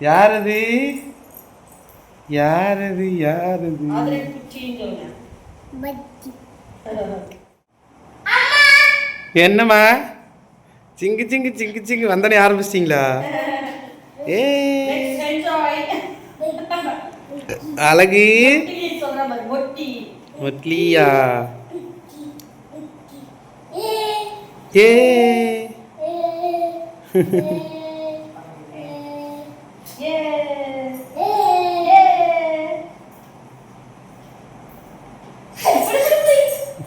யாரது? யாரது யாரது? என்னம்மா? சிங்கு சிங்கு சிங்கு சிங்கு. வந்தனே ஆரம்பிச்சிட்டிங்களா? ஏ. அழகு. முட்லியா? ஏ ஏ ஏ Yes. ஏ Yes.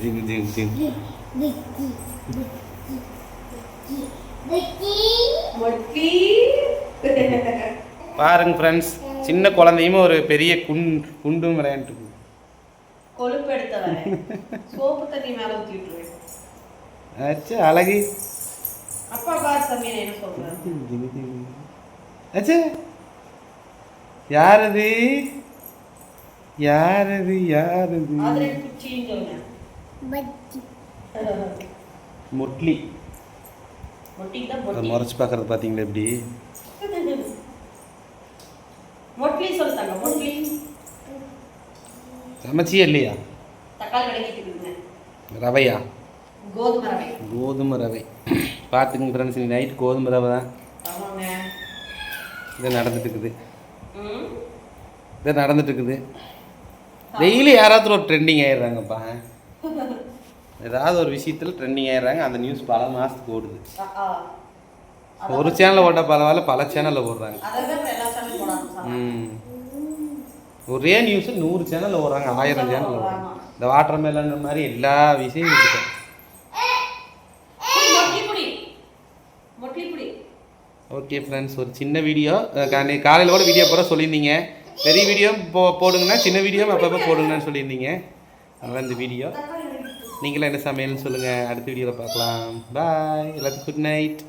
ஜிங்கு ஜிங்கு பஜ்ஜி பஜ்ஜி மொட்டி பாருங்க ஃப்ரெண்ட்ஸ் சின்ன குழந்தையுமே ஒரு பெரிய குண் குண்டும் விளையாண்டு கொழுப்பு எடுத்த சோப்பு தண்ணி மேல அழகு. அப்பா பாரு தம்பி என்ன சொல்றேன் அச்சா. யாரது? யாரது யாரது? ஆதரவு குச்சின்னு சொல்லுங்க பஜ்ஜி முட்லி அதை முறைச்சு பார்க்கறது பார்த்தீங்களா எப்படி? மொட்லி சமைச்சியே இல்லையா? ரவையா? கோதுமை ரவை. கோதுமை ரவை. பார்த்துங்க ஃப்ரெண்ட்ஸ் நீ நைட் கோதுமை ரவை தான். ஆமாங்க. இது நடந்துட்டு இருக்குது. இது நடந்துட்டு இருக்குது டெய்லி யாராவது ஒரு ட்ரெண்டிங் ஆயிடுறாங்கப்பா. ஏதாவது ஒரு விஷயத்தில் ட்ரெண்டிங் ஆயிடுறாங்க அந்த நியூஸ் பல மாதத்துக்கு ஓடுது. ஒரு சேனலில் ஓட்ட பரவாயில்ல பல சேனலில் ஓடுறாங்க. ம். ஒரே நியூஸ் நூறு சேனலில் ஓடுறாங்க ஆயிரம் சேனல் ஓடுறாங்க. இந்த வாட்டர் மேலன் மாதிரி எல்லா விஷயமும் இருக்குது மொட்லி புடி மொட்லி புடி ஓகே ஃப்ரெண்ட்ஸ் ஒரு சின்ன வீடியோ காலையில் கூட வீடியோ போட சொல்லியிருந்தீங்க. பெரிய வீடியோ போ போடுங்கன்னா சின்ன வீடியோ அப்பப்போ போடுங்கன்னு சொல்லியிருந்தீங்க. அதனால் இந்த வீடியோ நீங்களாம் என்ன சமையல்னு சொல்லுங்கள் அடுத்த வீடியோவில் பார்க்கலாம். பாய் எல்லாத்துக்கும் குட் நைட்